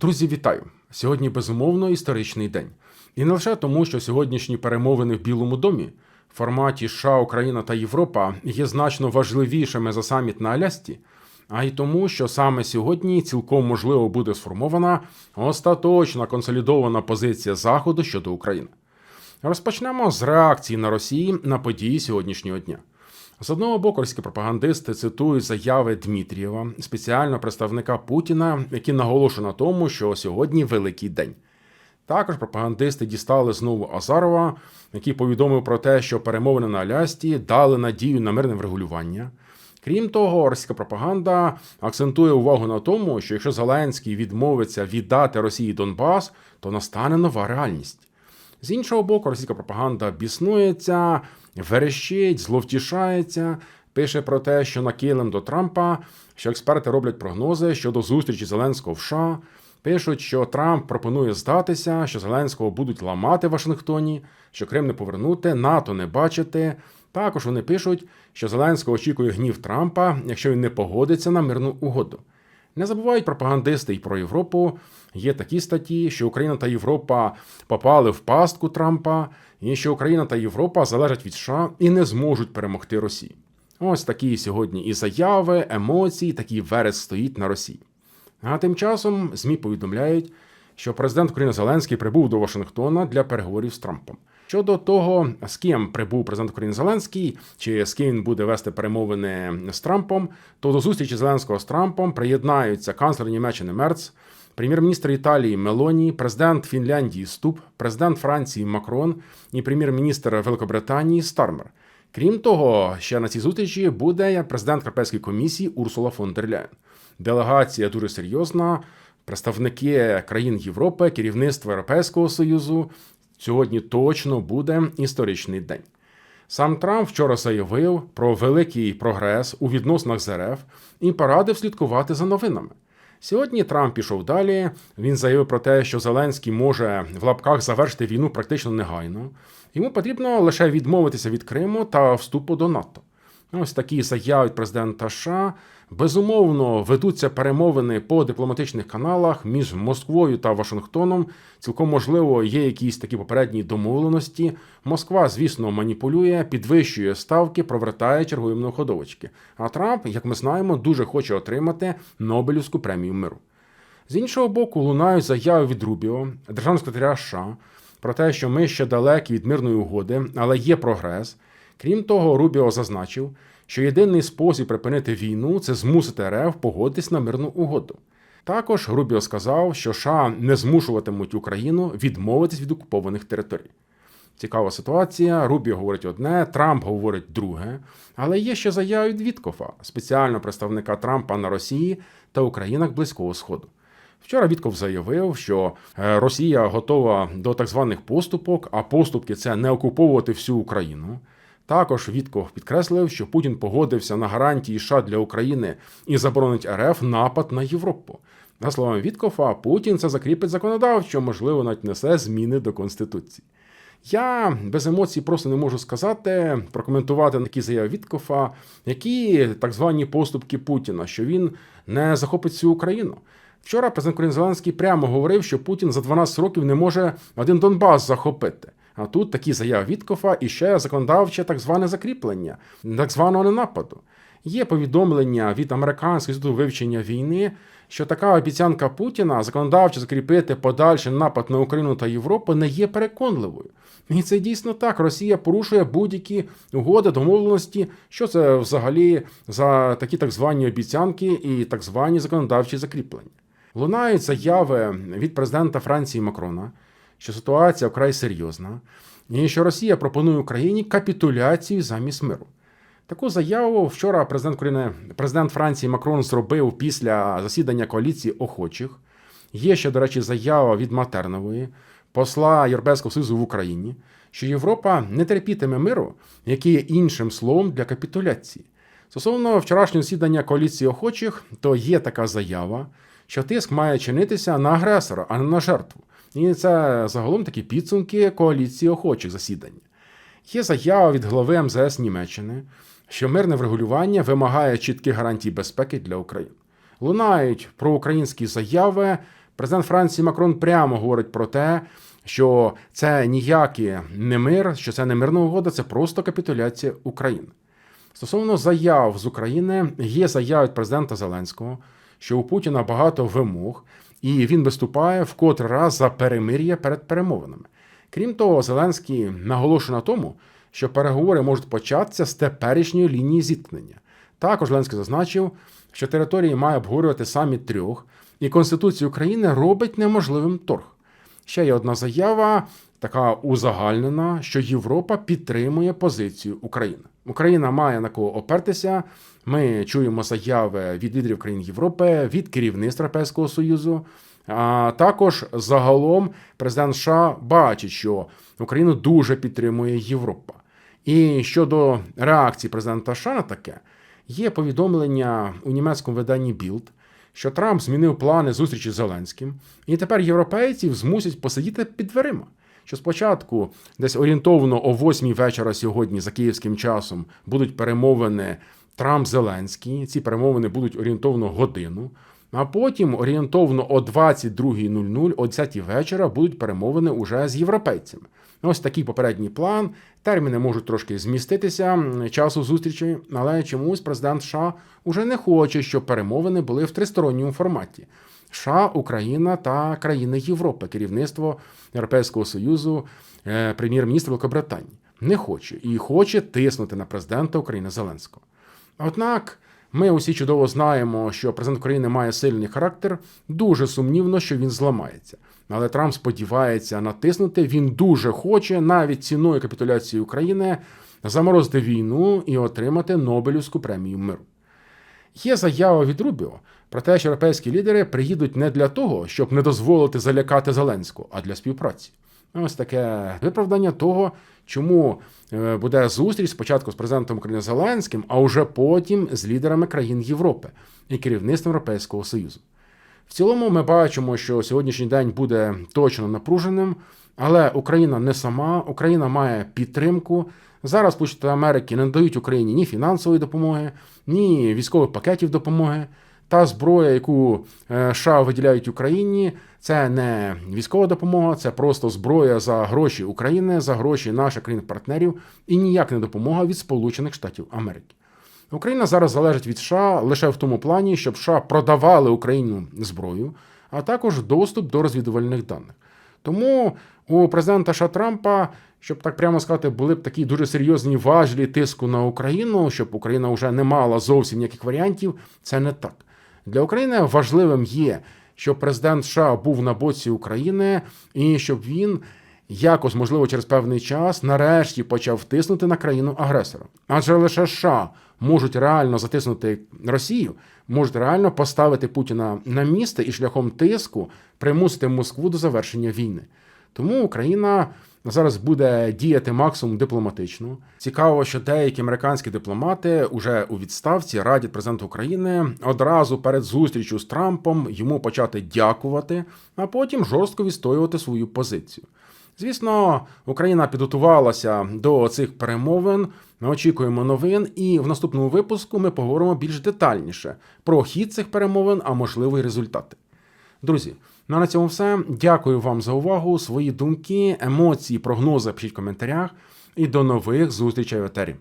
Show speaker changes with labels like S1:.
S1: Друзі, вітаю! Сьогодні безумовно історичний день. І не лише тому, що сьогоднішні перемовини в Білому домі в форматі США, Україна та Європа є значно важливішими за саміт на Алясці, а й тому, що саме сьогодні цілком можливо буде сформована остаточна консолідована позиція Заходу щодо України. Розпочнемо з реакції на Росії на події сьогоднішнього дня. З одного боку, російські пропагандисти цитують заяви Дмитрієва, спеціального представника Путіна, який наголошує на тому, що сьогодні великий день. Також пропагандисти дістали знову Азарова, який повідомив про те, що перемовини на Алясці дали надію на мирне врегулювання. Крім того, російська пропаганда акцентує увагу на тому, що якщо Зеленський відмовиться віддати Росії Донбас, то настане нова реальність. З іншого боку, російська пропаганда біснується, верещить, зловтішається, пише про те, що на килим до Трампа, що експерти роблять прогнози щодо зустрічі Зеленського в США. Пишуть, що Трамп пропонує здатися, що Зеленського будуть ламати в Вашингтоні, що Крим не повернути, НАТО не бачити. Також вони пишуть, що Зеленського очікує гнів Трампа, якщо він не погодиться на мирну угоду. Не забувають пропагандисти і про Європу. Є такі статті, що Україна та Європа попали в пастку Трампа, і що Україна та Європа залежать від США і не зможуть перемогти Росію. Ось такі сьогодні і заяви, емоції, такий верес стоїть на Росії. А тим часом ЗМІ повідомляють, що президент України Зеленський прибув до Вашингтона для переговорів з Трампом. Щодо того, з ким прибув президент України Зеленський, чи з ким він буде вести перемовини з Трампом, то до зустрічі Зеленського з Трампом приєднаються канцлер Німеччини Мерц, прем'єр-міністр Італії Мелоні, президент Фінляндії Ступ, президент Франції Макрон і прем'єр-міністр Великобританії Стармер. Крім того, ще на цій зустрічі буде президент Європейської комісії Урсула фон дер Ляєн. Делегація дуже серйозна. Представники країн Європи, керівництво Європейського Союзу. Сьогодні точно буде історичний день. Сам Трамп вчора заявив про великий прогрес у відносинах з РФ і порадив слідкувати за новинами. Сьогодні Трамп пішов далі. Він заявив про те, що Зеленський може в лапках завершити війну практично негайно. Йому потрібно лише відмовитися від Криму та вступу до НАТО. Ось такі заяви президента США. Безумовно, ведуться перемовини по дипломатичних каналах між Москвою та Вашингтоном. Цілком можливо, є якісь такі попередні домовленості. Москва, звісно, маніпулює, підвищує ставки, провертає чергові многоходовочки. А Трамп, як ми знаємо, дуже хоче отримати Нобелівську премію миру. З іншого боку, лунають заяви від Рубіо, державного секретаря США, про те, що ми ще далекі від мирної угоди, але є прогрес. Крім того, Рубіо зазначив, що єдиний спосіб припинити війну це змусити РФ погодитись на мирну угоду. Також Рубіо сказав, що США не змушуватимуть Україну відмовитись від окупованих територій. Цікава ситуація. Рубіо говорить одне, Трамп говорить друге. Але є ще заяви від Віткофа, спеціального представника Трампа на Росії та Українах Близького Сходу. Вчора Вітков заявив, що е, Росія готова до так званих поступок, а поступки це не окуповувати всю Україну. Також Вітков підкреслив, що Путін погодився на гарантії США для України і заборонить РФ напад на Європу. За словами Віткофа, Путін це закріпить законодавчо, можливо, навіть несе зміни до Конституції. Я без емоцій просто не можу сказати, прокоментувати такі заяви Віткофа, які так звані поступки Путіна, що він не захопить всю Україну. Вчора президент України Зеленський прямо говорив, що Путін за 12 років не може один Донбас захопити. А тут такі заяви Віткофа і ще законодавче так зване закріплення, так званого ненападу. Є повідомлення від американського інституту вивчення війни, що така обіцянка Путіна законодавчо закріпити подальший напад на Україну та Європу не є переконливою. І це дійсно так. Росія порушує будь-які угоди, домовленості. Що це взагалі за такі так звані обіцянки і так звані законодавчі закріплення? Лунають заяви від президента Франції Макрона, що ситуація вкрай серйозна, і що Росія пропонує Україні капітуляцію замість миру. Таку заяву вчора президент України, президент Франції Макрон зробив після засідання коаліції охочих. Є ще, до речі, заява від Матернової, посла Європейського Союзу в Україні, що Європа не терпітиме миру, який є іншим словом для капітуляції. Стосовно вчорашнього засідання коаліції охочих, то є така заява, що тиск має чинитися на агресора, а не на жертву. І це загалом такі підсумки коаліції охочих засідання. Є заява від голови МЗС Німеччини, що мирне врегулювання вимагає чітких гарантій безпеки для України. Лунають проукраїнські заяви Президент Франції Макрон прямо говорить про те, що це ніякий не мир, що це не мирна угода, це просто капітуляція України. Стосовно заяв з України, є заява від президента Зеленського, що у Путіна багато вимог, і він виступає в котрий раз за перемир'я перед перемовинами. Крім того, Зеленський наголошує на тому, що переговори можуть початися з теперішньої лінії зіткнення. Також Зеленський зазначив, що території має обговорювати саміт трьох, і Конституція України робить неможливим торг. Ще є одна заява, така узагальнена, що Європа підтримує позицію України. Україна має на кого опертися. Ми чуємо заяви від лідерів країн Європи, від керівництва Європейського Союзу. А також загалом президент США бачить, що Україну дуже підтримує Європа. І щодо реакції президента США на таке, є повідомлення у німецькому виданні Bild, що Трамп змінив плани зустрічі з Зеленським, і тепер європейців змусять посидіти під дверима. Що спочатку, десь орієнтовно о 8 вечора сьогодні за київським часом, будуть перемовини Трамп Зеленський. Ці перемовини будуть орієнтовно годину. А потім орієнтовно о 22.00, о 10 вечора, будуть перемовини уже з європейцями. Ось такий попередній план. Терміни можуть трошки зміститися часу зустрічі, але чомусь президент США уже не хоче, щоб перемовини були в тристоронньому форматі. США, Україна та країни Європи, керівництво Європейського Союзу, е, прем'єр-міністр Великобританії. Не хоче і хоче тиснути на президента України Зеленського. Однак ми усі чудово знаємо, що президент України має сильний характер. Дуже сумнівно, що він зламається. Але Трамп сподівається натиснути. Він дуже хоче навіть ціною капітуляції України заморозити війну і отримати Нобелівську премію миру. Є заява від Рубіо про те, що європейські лідери приїдуть не для того, щоб не дозволити залякати Зеленського, а для співпраці. Ось таке виправдання того, чому е, буде зустріч спочатку з президентом України Зеленським, а вже потім з лідерами країн Європи і керівництвом Європейського Союзу. В цілому, ми бачимо, що сьогоднішній день буде точно напруженим, але Україна не сама, Україна має підтримку. Зараз Сполучені Америки не дають Україні ні фінансової допомоги, ні військових пакетів допомоги. Та зброя, яку е, США виділяють Україні, це не військова допомога, це просто зброя за гроші України, за гроші наших країн-партнерів і ніяк не допомога від Сполучених Штатів Америки. Україна зараз залежить від США лише в тому плані, щоб США продавали Україну зброю, а також доступ до розвідувальних даних. Тому у президента США Трампа, щоб так прямо сказати, були б такі дуже серйозні важлі тиску на Україну, щоб Україна вже не мала зовсім ніяких варіантів. Це не так. Для України важливим є, щоб президент США був на боці України і щоб він якось, можливо, через певний час нарешті почав тиснути на країну агресора. Адже лише США можуть реально затиснути Росію, можуть реально поставити Путіна на місце і шляхом тиску примусити Москву до завершення війни. Тому Україна зараз буде діяти максимум дипломатично. Цікаво, що деякі американські дипломати уже у відставці радять президенту України одразу перед зустрічю з Трампом йому почати дякувати, а потім жорстко відстоювати свою позицію. Звісно, Україна підготувалася до цих перемовин. Ми очікуємо новин, і в наступному випуску ми поговоримо більш детальніше про хід цих перемовин, а можливо й результати. Друзі, ну а на цьому все. Дякую вам за увагу. Свої думки, емоції, прогнози пишіть в коментарях. І до нових зустрічей в етері.